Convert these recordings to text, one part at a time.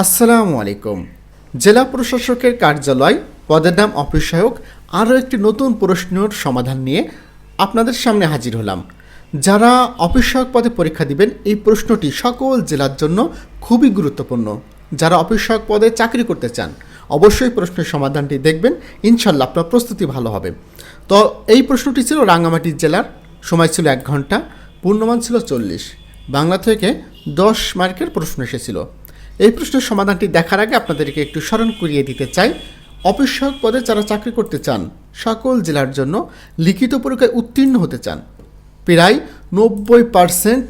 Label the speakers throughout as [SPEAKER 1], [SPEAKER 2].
[SPEAKER 1] আসসালামু আলাইকুম। জেলা প্রশাসকের কার্যালয়, পদের নাম অফিস সহায়ক, আরও একটি নতুন প্রশ্নের সমাধান নিয়ে আপনাদের সামনে হাজির হলাম। যারা অফিস সহায়ক পদে পরীক্ষা দিবেন, এই প্রশ্নটি সকল জেলার জন্য খুবই গুরুত্বপূর্ণ। যারা অফিস সহায়ক পদে চাকরি করতে চান, অবশ্যই প্রশ্নের সমাধানটি দেখবেন, ইনশাল্লাহ আপনার প্রস্তুতি ভালো হবে। তো এই প্রশ্নটি ছিল রাঙ্গামাটি জেলার, সময় ছিল এক ঘণ্টা, পূর্ণমান ছিল চল্লিশ। বাংলা থেকে দশ মার্কের প্রশ্ন এসেছিল। এই প্রশ্নের সমাধানটি দেখার আগে আপনাদেরকে একটু স্মরণ করিয়ে দিতে চাই। অফিস সহায়ক পদে যারা চাকরি করতে চান, সকল জেলার জন্য লিখিত পরীক্ষায় উত্তীর্ণ হতে চান। প্রায় নব্বই পার্সেন্ট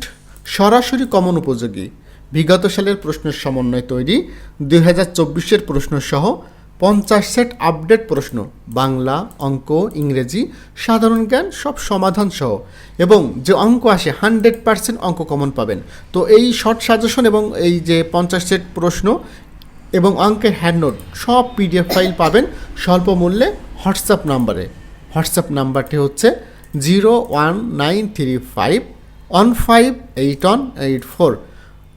[SPEAKER 1] সরাসরি কমন উপযোগী। বিগত সালের প্রশ্নের সমন্বয় তৈরি, দুই হাজার চব্বিশের প্রশ্নসহ পঞ্চাশ সেট আপডেট প্রশ্ন, বাংলা, অঙ্ক, ইংরেজি, সাধারণ জ্ঞান, সব সমাধান সহ। এবং যে অঙ্ক আসে, হান্ড্রেড পার্সেন্ট অঙ্ক কমন পাবেন। তো এই শর্ট সাজেশন এবং এই যে পঞ্চাশ সেট প্রশ্ন এবং অঙ্কের হ্যান্ডনোট, সব পিডিএফ ফাইল পাবেন স্বল্প মূল্যে হোয়াটসঅ্যাপ নাম্বারে। হোয়াটসঅ্যাপ নাম্বারটি হচ্ছে zero one nine three five one five eight one eight four.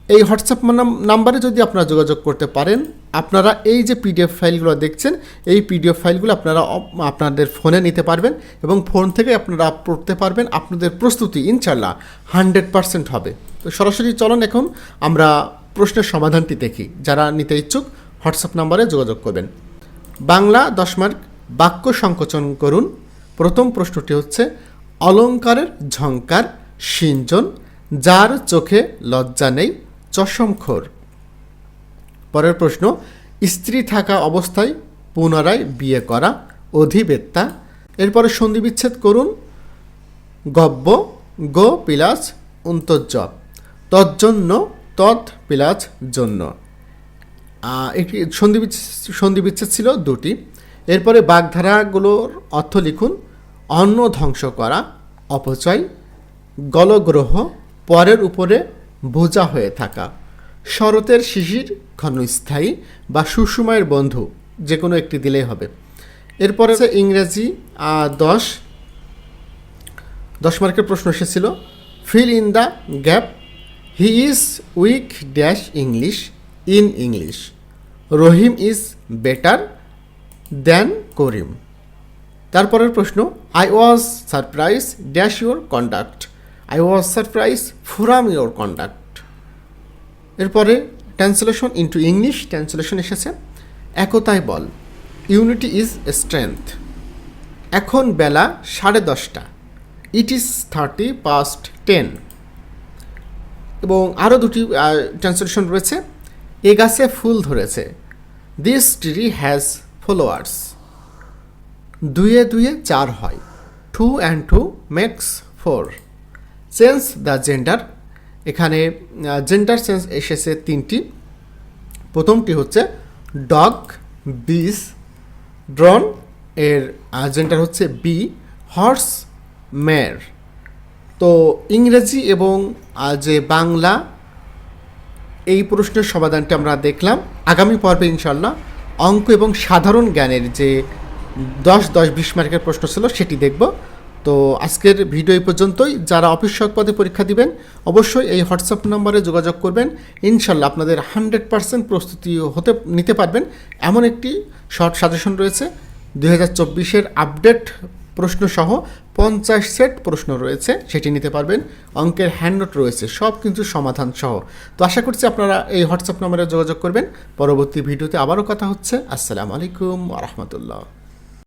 [SPEAKER 1] এই হোয়াটসঅ্যাপ নাম- নাম্বারে যদি আপনারা যোগাযোগ করতে পারেন, আপনারা এই যে পিডিএফ ফাইলগুলো দেখছেন, এই পিডিএফ ফাইলগুলো আপনারা আপনাদের ফোনে নিতে পারবেন এবং ফোন থেকে আপনারা পড়তে পারবেন আপনাদের প্রস্তুতি, ইনশাল্লাহ হান্ড্রেড পারসেন্ট হবে। তো সরাসরি চলুন এখন, আমরা প্রশ্নের সমাধানটি দেখি। যারা নিতে ইচ্ছুক, হোয়াটসঅ্যাপ নাম্বারে যোগাযোগ করবেন। বাংলা দশ মার্ক, বাক্য সংকোচন করুন। প্রথম প্রশ্নটি হচ্ছে অলংকারের ঝংকার সিঞ্জন যার চোখে লজ্জা নেই। চশমখোর পরের প্রশ্ন, স্ত্রী থাকা অবস্থায় পুনরায় বিয়ে করা অধিবেত্তা। এরপরে সন্ধি বিচ্ছেদ করুন। গব্য, গো পিলাস, অন্তর্য। তজ্জন্য, তৎ পিলাস, জন্য। একটি সন্ধি বিচ্ছেদ- সন্ধি বিচ্ছেদ ছিল দুটি। এরপরে বাগধারাগুলোর অর্থ লিখুন। অন্ন ধ্বংস করা, অপচয়। গলগ্রহ, পরের উপরে বোঝা হয়ে থাকা। শরতের শিশির ঘনস্থায়ী বা সুষময়ের বন্ধু যে কোনো একটি দিলেই হবে। এরপরে আছে ইংরেজি দশ। দশ মার্কের প্রশ্ন এসেছিল fill in the gap he is weak dash English in English Rahim is better than Karim. তারপরের প্রশ্ন I was surprise dash your conduct I was surprise from your conduct এরপরে ট্রান্সলেশন ইন্টু ইংলিশ ট্রান্সলেশন এসেছে। একতায় বল। Unity is strength এখন বেলা সাড়ে দশটা। It is thirty past ten এবং আরও দুটি ট্রান্সলেশন রয়েছে। এ গাছে ফুল ধরেছে। দিস ট্রি হ্যাজ ফলোয়ার্স দুয়ে দুয়ে চার হয়। Two and two makes four change the gender এখানে জেন্ডার চেঞ্জ এসেছে তিনটি। প্রথমটি হচ্ছে ডগ বিস ড্রন এর জেন্ডার হচ্ছে বি হর্স মেয়ার তো ইংরেজি এবং যে বাংলা, এই প্রশ্নের সমাধানটি আমরা দেখলাম। আগামী পর্বে ইনশাল্লাহ অঙ্ক এবং সাধারণ জ্ঞানের যে দশ দশ বিশ মার্কের প্রশ্ন ছিল সেটি দেখব। তো আজকের ভিডিও এই পর্যন্তই। যারা অফিস সহায়ক পদে পরীক্ষা দিবেন, অবশ্যই এই হোয়াটসঅ্যাপ নম্বরে যোগাযোগ করবেন। ইনশাল্লাহ আপনাদের হান্ড্রেড পার্সেন্ট প্রস্তুতি হতে, নিতে পারবেন। এমন একটি শর্ট সাজেশন রয়েছে। দুই হাজার চব্বিশের আপডেট প্রশ্নসহ পঞ্চাশ সেট প্রশ্ন রয়েছে, সেটি নিতে পারবেন। অঙ্কের হ্যান্ডনোট রয়েছে, সব কিন্তু সমাধান সহ। তো আশা করছি আপনারা এই হোয়াটসঅ্যাপ নম্বরে যোগাযোগ করবেন। পরবর্তী ভিডিওতে আবারও কথা হচ্ছে। আসসালামু আলাইকুম রহমতুল্লাহ।